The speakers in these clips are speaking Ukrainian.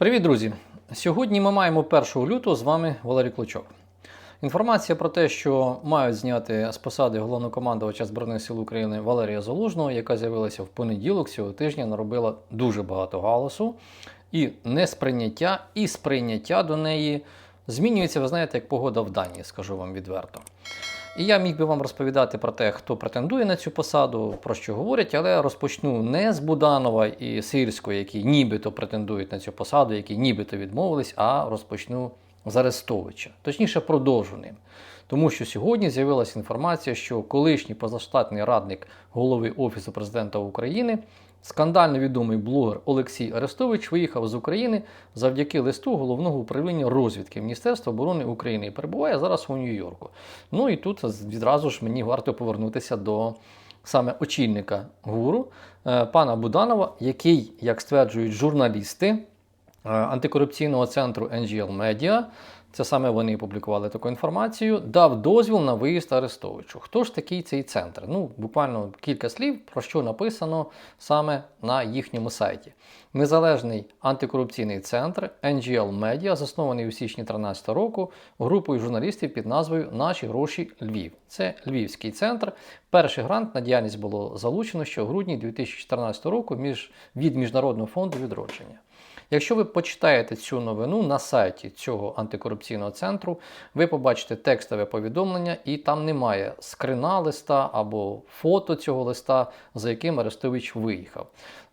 Привіт, друзі! Сьогодні ми маємо 1 лютого з вами Валерій Клочок. Інформація про те, що мають зняти з посади головнокомандувача Збройних сил України Валерія Залужного, яка з'явилася в понеділок цього тижня, наробила дуже багато галасу. І несприйняття, і сприйняття до неї змінюється, ви знаєте, як погода в Данії, скажу вам відверто. І я міг би вам розповідати про те, хто претендує на цю посаду, про що говорять, але розпочну не з Буданова і Сирського, які нібито претендують на цю посаду, які нібито відмовились, а розпочну з Арестовича, точніше, продовжу ним. Тому що сьогодні з'явилася інформація, що колишній позаштатний радник голови Офісу президента України, скандально відомий блогер Олексій Арестович, виїхав з України завдяки листу головного управління розвідки Міністерства оборони України і перебуває зараз у Нью-Йорку. Ну і тут відразу ж мені варто повернутися до саме очільника гуру е, пана Буданова, який, як стверджують журналісти антикорупційного центру NGL Media, це саме вони публікували таку інформацію, дав дозвіл на виїзд Арестовичу. Хто ж такий цей центр? Ну, буквально кілька слів, про що написано саме на їхньому сайті. Незалежний антикорупційний центр NGL Media, заснований у січні 2013 року групою журналістів під назвою Наші гроші Львів. Це Львівський центр. Перший грант на діяльність було залучено ще у грудні 2014 року між, від Міжнародного фонду відродження. Якщо ви почитаєте цю новину на сайті цього антикорупційного центру, ви побачите текстове повідомлення, і там немає скрина листа або фото цього листа, за яким Арестович виїхав.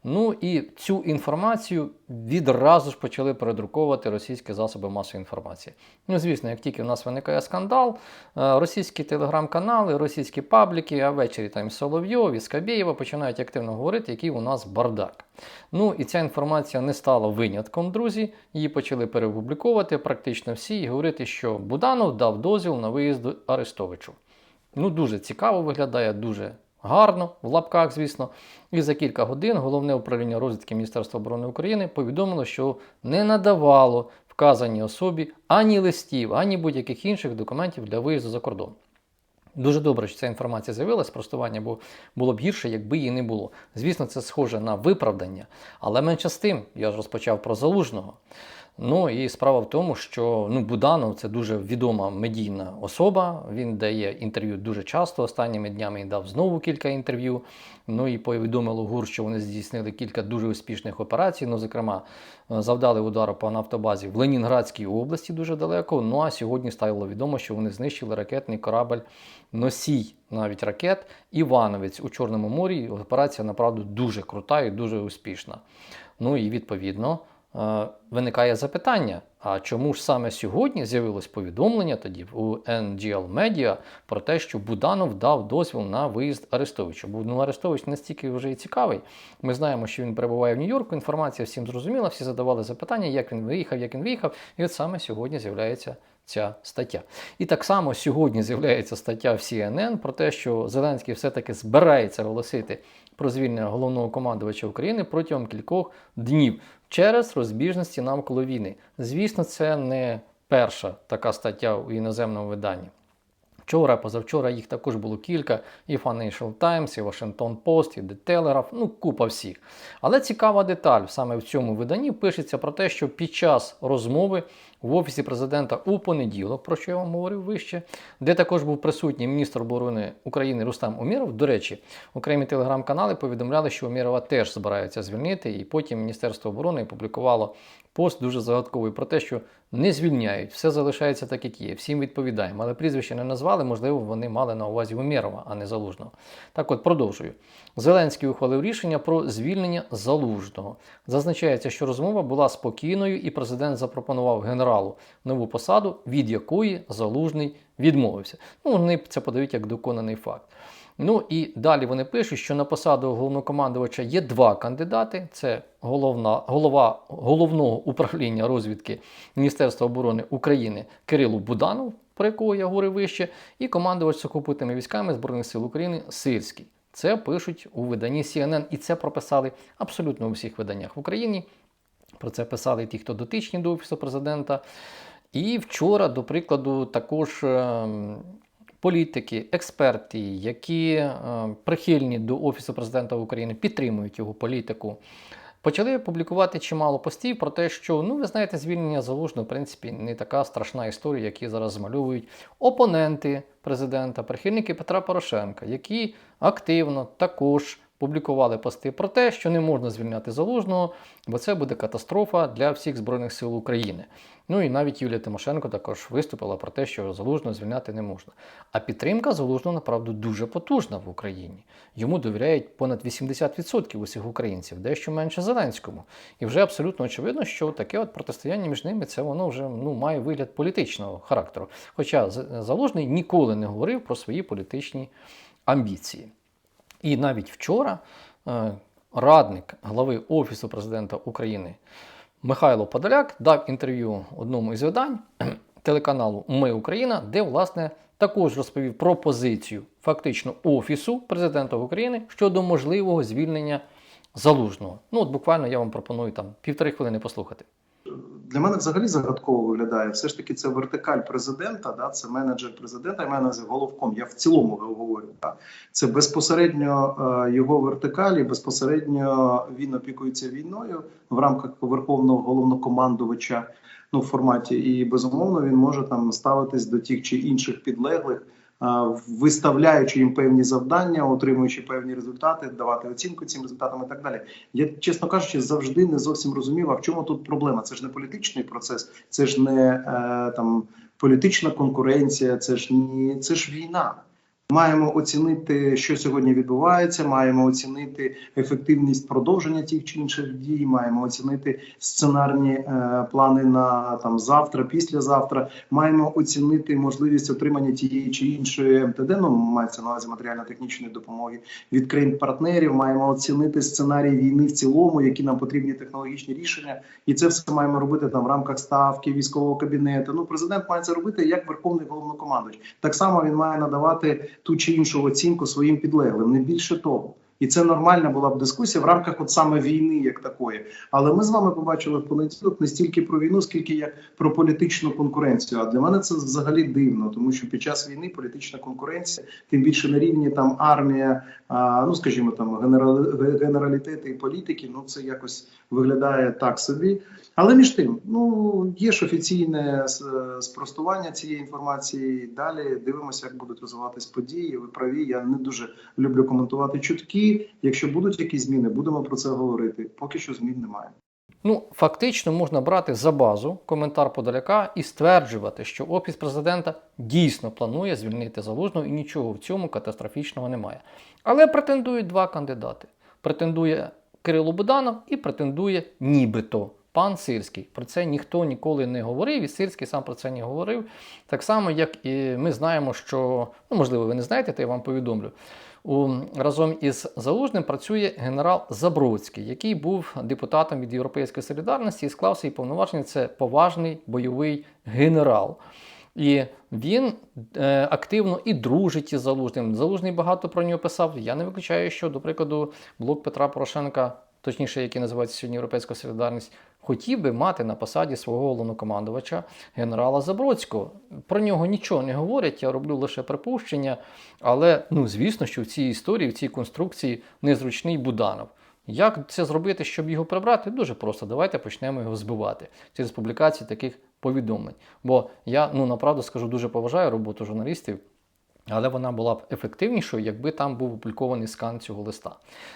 Ну і цю інформацію відразу ж почали передруковувати російські засоби масової інформації. Ну, звісно, як тільки в нас виникає скандал, е, російські телеграм-канали, російські пабліки, а ввечері там Соловйов і Скабєєва починають активно говорити, який у нас бардак. Ну і ця інформація не стала винятком, друзі. Її почали перепубліковувати практично всі і говорити, що Буданов дав дозвіл на виїзд Арестовичу. Ну, дуже цікаво виглядає, дуже гарно, в лапках, звісно. І за кілька годин головне управління розвідки Міністерства оборони України повідомило, що не надавало вказаній особі ані листів, ані будь-яких інших документів для виїзду за кордон. Дуже добре, що ця інформація з'явилася, спростування бо було б гірше, якби її не було. Звісно, це схоже на виправдання, але менше з тим, я ж розпочав про залужного. Ну і справа в тому, що ну, Буданов це дуже відома медійна особа. Він дає інтерв'ю дуже часто. Останніми днями він дав знову кілька інтерв'ю. Ну і повідомило ГУР, що вони здійснили кілька дуже успішних операцій. Ну, зокрема, завдали удару по нафтобазі в Ленінградській області дуже далеко. Ну а сьогодні стало відомо, що вони знищили ракетний корабль носій навіть ракет Івановець у Чорному морі. Операція направду дуже крута і дуже успішна. Ну і відповідно. Е, виникає запитання: а чому ж саме сьогодні з'явилось повідомлення тоді у NGL Media про те, що Буданов дав дозвіл на виїзд Арестовича? Бо ну, Арестович настільки вже і цікавий. Ми знаємо, що він перебуває в Нью-Йорку. Інформація всім зрозуміла, всі задавали запитання, як він виїхав, як він виїхав. І от саме сьогодні з'являється. Ця стаття. І так само сьогодні з'являється стаття в CNN про те, що Зеленський все-таки збирається оголосити про звільнення головного командувача України протягом кількох днів через розбіжності навколо війни. Звісно, це не перша така стаття у іноземному виданні. Вчора, позавчора їх також було кілька: і Financial Times, і Washington Post, і The Telegraph, ну купа всіх. Але цікава деталь саме в цьому виданні пишеться про те, що під час розмови в Офісі президента у понеділок, про що я вам говорив вище, де також був присутній міністр оборони України Рустам Уміров. До речі, окремі телеграм-канали повідомляли, що Умірова теж збираються звільнити, і потім Міністерство оборони опублікувало пост дуже загадковий про те, що не звільняють, все залишається так, як є. Всім відповідаємо. Але прізвище не назвали, можливо, вони мали на увазі Умєрова, а не Залужного. Так от продовжую. Зеленський ухвалив рішення про звільнення залужного. Зазначається, що розмова була спокійною, і президент запропонував генералу нову посаду, від якої залужний відмовився. Ну, вони це подають як доконаний факт. Ну і далі вони пишуть, що на посаду головнокомандувача є два кандидати: це головна, голова головного управління розвідки Міністерства оборони України Кирило Буданов, про якого я говорив вище, і командувач сухопутними військами Збройних сил України Сирський. Це пишуть у виданні CNN, і це прописали абсолютно у всіх виданнях в Україні. Про це писали ті, хто дотичні до Офісу президента. І вчора, до прикладу, також ем, політики, експерти, які е, прихильні до Офісу президента України, підтримують його політику почали публікувати чимало постів про те, що ну ви знаєте, звільнення залужного, в принципі, не така страшна історія, які зараз змальовують опоненти президента, прихильники Петра Порошенка, які активно також публікували пости про те, що не можна звільняти залужного, бо це буде катастрофа для всіх збройних сил України. Ну і навіть Юлія Тимошенко також виступила про те, що залужного звільняти не можна. А підтримка залужного, направду, дуже потужна в Україні. Йому довіряють понад 80% усіх українців, дещо менше Зеленському. І вже абсолютно очевидно, що таке от протистояння між ними це воно вже ну, має вигляд політичного характеру. Хоча Залужний ніколи не говорив про свої політичні амбіції. І навіть вчора е, радник глави Офісу президента України Михайло Подоляк дав інтерв'ю одному із видань телеканалу Ми Україна, де власне також розповів про позицію фактично Офісу президента України щодо можливого звільнення залужного. Ну от буквально я вам пропоную там півтори хвилини послухати. Для мене взагалі загадково виглядає. Все ж таки, це вертикаль президента, да, це менеджер президента. Я мене головком. Я в цілому говорю. Да. Це безпосередньо е, його вертикалі, безпосередньо він опікується війною в рамках верховного головнокомандувача. Ну, в форматі, і безумовно він може там ставитись до тих чи інших підлеглих, виставляючи їм певні завдання, отримуючи певні результати, давати оцінку цим результатам і так далі. Я чесно кажучи, завжди не зовсім розумів, а в чому тут проблема? Це ж не політичний процес, це ж не е, там політична конкуренція, це ж ні, це ж війна. Маємо оцінити, що сьогодні відбувається. Маємо оцінити ефективність продовження тих чи інших дій. Маємо оцінити сценарні е, плани на там завтра, післязавтра. Маємо оцінити можливість отримання тієї чи іншої МТД, ну мається на увазі матеріально-технічної допомоги від країн-партнерів. Маємо оцінити сценарій війни в цілому, які нам потрібні технологічні рішення, і це все маємо робити там в рамках ставки військового кабінету. Ну президент має це робити як верховний головнокомандувач. Так само він має надавати ту чи іншу оцінку своїм підлеглим, не більше того. І це нормальна була б дискусія в рамках от саме війни, як такої. Але ми з вами побачили в понеділок не стільки про війну, скільки як про політичну конкуренцію. А для мене це взагалі дивно, тому що під час війни політична конкуренція, тим більше на рівні там армія, а, ну скажімо, там генералітети і політики. Ну це якось виглядає так собі. Але між тим, ну є ж офіційне спростування цієї інформації. Далі дивимося, як будуть розвиватись події. Ви праві. Я не дуже люблю коментувати чутки. Якщо будуть якісь зміни, будемо про це говорити. Поки що змін немає. Ну, фактично можна брати за базу коментар Подоляка і стверджувати, що Офіс президента дійсно планує звільнити залужного і нічого в цьому катастрофічного немає. Але претендують два кандидати: претендує Кирило Буданов і претендує нібито пан Сирський. Про це ніхто ніколи не говорив, і Сирський сам про це не говорив. Так само, як і ми знаємо, що ну можливо, ви не знаєте, то я вам повідомлю. У, разом із Залужним працює генерал Забруцький, який був депутатом від Європейської солідарності і склав свої повноваження. Це поважний бойовий генерал. І він е, активно і дружить із Залужним. Залужний багато про нього писав. Я не виключаю, що, до прикладу, блок Петра Порошенка, точніше, який називається сьогодні Європейська солідарність, хотів би мати на посаді свого головнокомандувача генерала Забродського. Про нього нічого не говорять, я роблю лише припущення. Але ну, звісно, що в цій історії, в цій конструкції незручний Буданов. Як це зробити, щоб його прибрати? Дуже просто. Давайте почнемо його збивати через публікації таких повідомлень. Бо я ну направду скажу дуже поважаю роботу журналістів. Але вона була б ефективнішою, якби там був опублікований скан цього листа.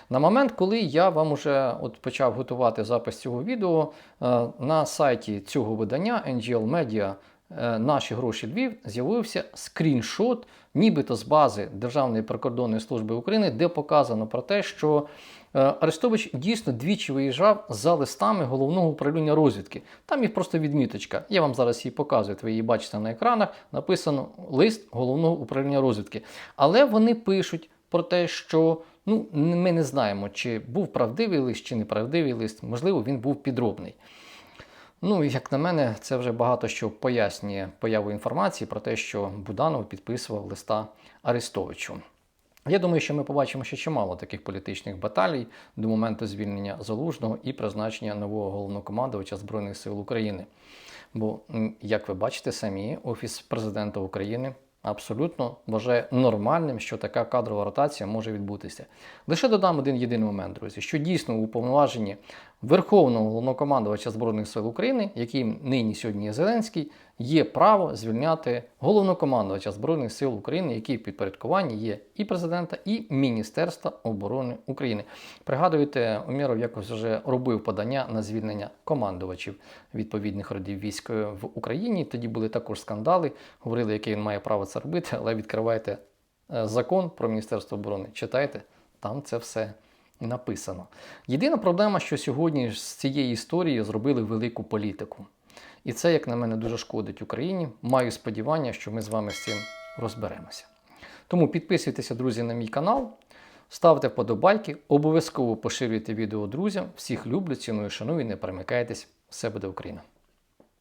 На момент, коли я вам уже от почав готувати запис цього відео, е, на сайті цього видання NGL Media Наші гроші Львів з'явився скріншот, нібито з бази Державної прикордонної служби України, де показано про те, що е, Арестович дійсно двічі виїжджав за листами головного управління розвідки. Там є просто відміточка. Я вам зараз її показую, ви її бачите на екранах. Написано лист головного управління розвідки. Але вони пишуть про те, що ну, ми не знаємо, чи був правдивий лист, чи неправдивий лист. Можливо, він був підробний. Ну, як на мене, це вже багато що пояснює появу інформації про те, що Буданов підписував листа Арестовичу. Я думаю, що ми побачимо ще чимало таких політичних баталій до моменту звільнення залужного і призначення нового головнокомандувача Збройних сил України. Бо, як ви бачите самі, Офіс президента України абсолютно вважає нормальним, що така кадрова ротація може відбутися. Лише додам один єдиний момент, друзі, що дійсно у повноваженні Верховного головнокомандувача Збройних сил України, яким нині сьогодні є Зеленський, є право звільняти головнокомандувача Збройних сил України, який в підпорядкуванні є і президента, і Міністерства оборони України. Пригадуєте, Умєров якось вже робив подання на звільнення командувачів відповідних родів військ в Україні. Тоді були також скандали. Говорили, яке він має право це робити, але відкривайте е, закон про Міністерство оборони. Читайте, там це все написано. Єдина проблема, що сьогодні з цієї історії зробили велику політику. І це, як на мене, дуже шкодить Україні. Маю сподівання, що ми з вами з цим розберемося. Тому підписуйтеся, друзі, на мій канал, ставте вподобайки, обов'язково поширюйте відео друзям. Всіх люблю, ціную, шаную, не перемикайтесь. Все буде Україна!